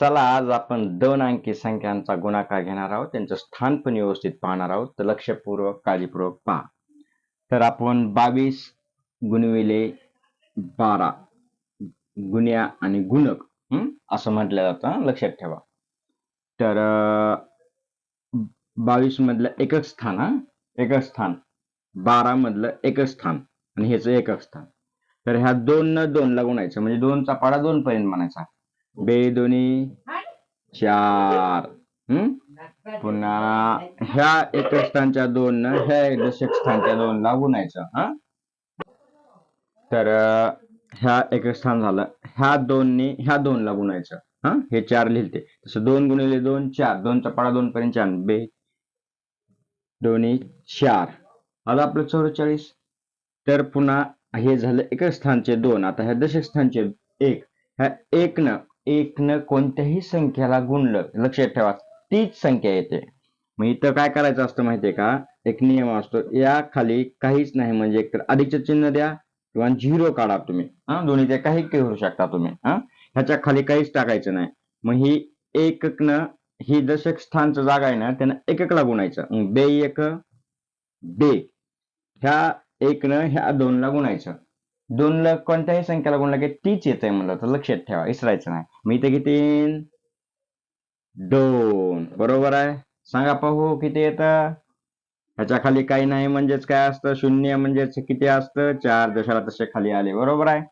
चला आज आपण दोन अंकी संख्यांचा गुणाकार घेणार आहोत. त्यांचं स्थान पण व्यवस्थित पाहणार आहोत. तर लक्षपूर्वक काळजीपूर्वक पहा. तर आपण बावीस गुणविले बारा गुन्या आणि गुणक असं म्हटलं जातं. लक्षात ठेवा. तर बावीस मधलं एकच स्थान हा? एकच स्थान. बारा मधलं एकच स्थान. आणि ह्याचं एकच स्थान. तर ह्या दोन न दोन ला गुणायचं. म्हणजे दोनचा पाडा दोन पर्यंत म्हणायचा. बे दोन्ही चार. हम्म पुन्हा ह्या एकच स्थानच्या दोन न ह्या दशक स्थानच्या दोन ला गुणायचं हा? तर ह्या एकच स्थान झालं. ह्या दोनने ह्या दोन ला गुणायचं हा? हे चार लिहिते तसं दोन गुणिले दोन चार. दोनचा पाडा दोन पर्यंत चार. बे. दोन्ही चार. आलं आपलं चौवेचाळीस? तर पुन्हा हे झालं एकच स्थानचे दोन. आता ह्या दशक स्थानचे एक. ह्या एक न एक न कोणत्याही संख्येला गुणलं लक्षात ठेवा तीच संख्या येते. मग इथं काय करायचं असतं माहितीये का? एक नियम असतो या खाली काहीच नाही म्हणजे एकतर अधिकचं चिन्ह द्या किंवा झिरो काढा तुम्ही. हा दोन्ही ते काही करू शकता तुम्ही. हा ह्याच्या खाली काहीच टाकायचं नाही. मग ही एकक न ही दशक स्थानचं जागा आहे ना त्यांना एककला गुणायचं. बे एक बे. ह्या एक न ह्या दोनला गुणायचं. दोन लाख कोणत्याही संख्येला गुणला की तीच येते म्हणलं तर लक्षात ठेवा इसरायचं नाही. मी इथे किती? दोन. बरोबर आहे? सांगा पाहू किती येतं? ह्याच्या खाली काही नाही म्हणजेच काय असतं? शून्य म्हणजेच किती असतं? चार. दशाला तसे खाली आले. बरोबर आहे?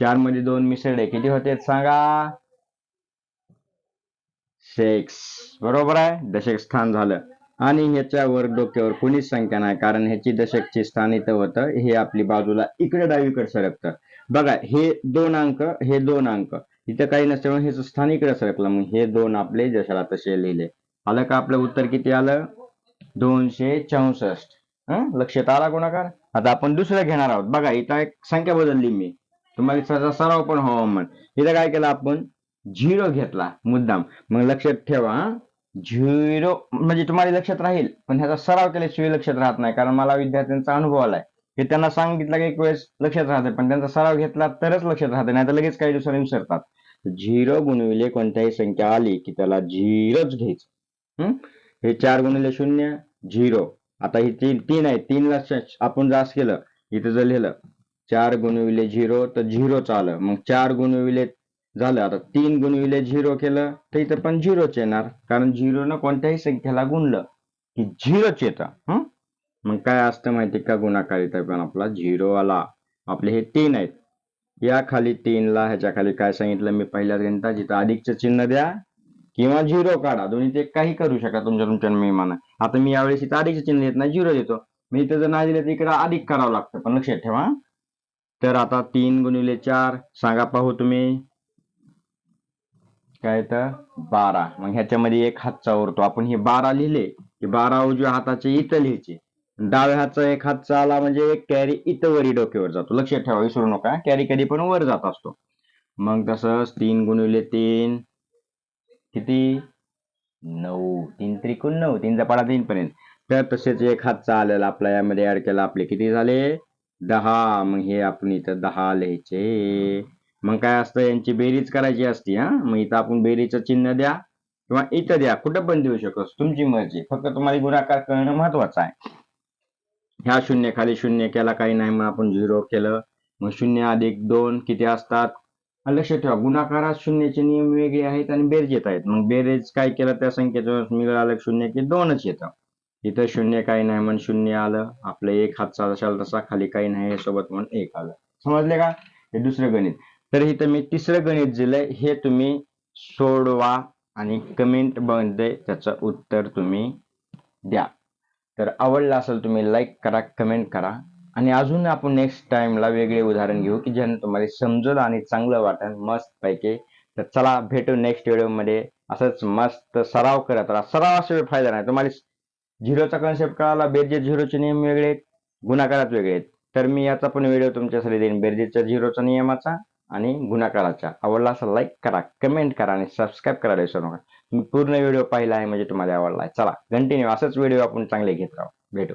चारमध्ये दोन मिसळले. किती होते सांगा? सेक्स बरोबर आहे? दशक स्थान झालं. आणि ह्याच्यावर डोक्यावर कोणीच संख्या नाही कारण ह्याची दशकची स्थान इथं होतं हे आपली बाजूला इकडे डावीकडे सरकतं. बघा हे दोन अंक हे दोन अंक. इथं काही नसल्यामुळे ह्याचं स्थान इकडे सरकलं मग हे दोन आपले जशाला तसे लिहिले. आलं का आपलं उत्तर किती आलं? दोनशे चौसष्ट. लक्षात आला गुणाकार? आता आपण दुसरं घेणार आहोत. बघा इथं एक संख्या बदलली मी. तुम्हाला त्याचा सराव पण हवामान. इथं काय केलं आपण? झिरो घेतला मुद्दाम. मग लक्षात ठेवा झिरो म्हणजे तुम्हाला लक्षात राहील पण ह्याचा सराव केल्याशिवाय लक्षात राहत नाही कारण मला विद्यार्थ्यांचा अनुभव आलाय. हे त्यांना सांगितलं की एक वेळेस लक्षात राहते पण त्यांचा सराव घेतला तरच लक्षात राहते नाही तर लगेच काही दिवसांनी विसरतात. झिरो गुणविले कोणत्याही संख्या आली की त्याला झिरोच घ्यायचं. हे? चार गुणिले शून्य झिरो. आता ही तीन तीन आहे तीनला आपण जास्त केलं इथं जर लिहिलं चार गुणविले झिरो तर झिरोच आलं. मग चार गुणविले झालं. आता तीन गुणविले झिरो केलं तर इथं पण झिरोच येणार. कारण झिरोनं कोणत्याही संख्येला गुणलं की झिरोच येतं. हं? मग काय असतं माहिती का? गुणाकार इथं पण आपला झिरो आला आपले हे तीन आहेत. या खाली तीनला ह्याच्या खाली काय सांगितलं मी पहिल्या गणितात जिथं अधिकचं चिन्ह द्या किंवा झिरो काढा. दोन्ही ते काही करू शका तुमच्या तुमच्या नियमानं. आता मी यावेळेस इथं अधिकचं चिन्ह देत नाही झिरो देतो. मी इथं जर नाही दिलं तर इकडे अधिक करावं लागतं. पण लक्षात ठेवा. तर आता तीन गुणिले चार सांगा पाहू तुम्ही. काय तर बारा. मग ह्याच्यामध्ये एक हातचा उरतो. आपण हे बारा लिहिले की बारा उजव्या हाताचे इथं लिहायचे. डाव्या हातचा एक हातचा आला म्हणजे एक कॅरी इथं वरी डोक्यावर जातो. लक्षात ठेवा विसरू नका. कॅरी कधी पण वर जात असतो. मग तसंच तीन गुणिले तीन. किती? नऊ. तीन त्रिकोण नऊ. तीनचा पाडा तीन पर्यंत तर तसेच एक हातचा आलेला आपला यामध्ये ऍड केला आपले किती झाले? दहा. मग हे आपण इथं दहा लिहायचे. मग काय असतं यांची बेरीज करायची असती हा? मग इथं आपण बेरीचं चिन्ह द्या किंवा इथं द्या कुठं पण देऊ शकतो तुमची मर्जी. फक्त तुम्हाला गुणाकार करणं महत्वाचं आहे. ह्या शून्य खाली शून्य केला काही नाही मग आपण झिरो केलं. मग शून्य अधिक दोन किती असतात? लक्ष ठेवा गुणाकारात शून्याचे नियम वेगळे आहेत आणि बेरज येत आहेत. मग बेरेज काय केलं त्या संख्येचं मिळालं शून्य की दोनच येतं. इथं शून्य काही नाही म्हणून शून्य आलं. आपलं एक हातचा असाल तसा खाली काही नाही सोबत म्हणून एक आलं. समजले का? हे दुसरं गणित. तर इथं मी तिसरं गणित दिलंय. हे तुम्ही सोडवा आणि कमेंटमध्ये त्याचं उत्तर तुम्ही द्या. तर आवडलं असेल तुम्ही लाईक करा कमेंट करा. आणि अजून आपण नेक्स्ट टाइमला वेगळे उदाहरण घेऊ की ज्यानं तुम्हाला समजलं आणि चांगलं वाटेल मस्त पैकी तर चला भेटू नेक्स्ट व्हिडिओमध्ये. असंच मस्त सराव करत राहा. सराव असा फायदा नाही. तुम्हाला झिरोचा कन्सेप्ट कळाला बेरजे झिरोचे नियम वेगळे आहेत गुणाकारात वेगळे आहेत. तर मी याचा पण व्हिडिओ तुमच्यासाठी देईन. बेरजेच्या झिरोचा नियमाचा. आणि गुणाकाराच्या आवडला असेल लाईक करा कमेंट करा आणि सबस्क्राईब करायला विसरू नका. मी पूर्ण व्हिडिओ पाहिला आहे म्हणजे तुम्हाला आवडला आहे. चला कंटिन्यू असंच व्हिडिओ आपण चांगले घेत राहू. भेटू.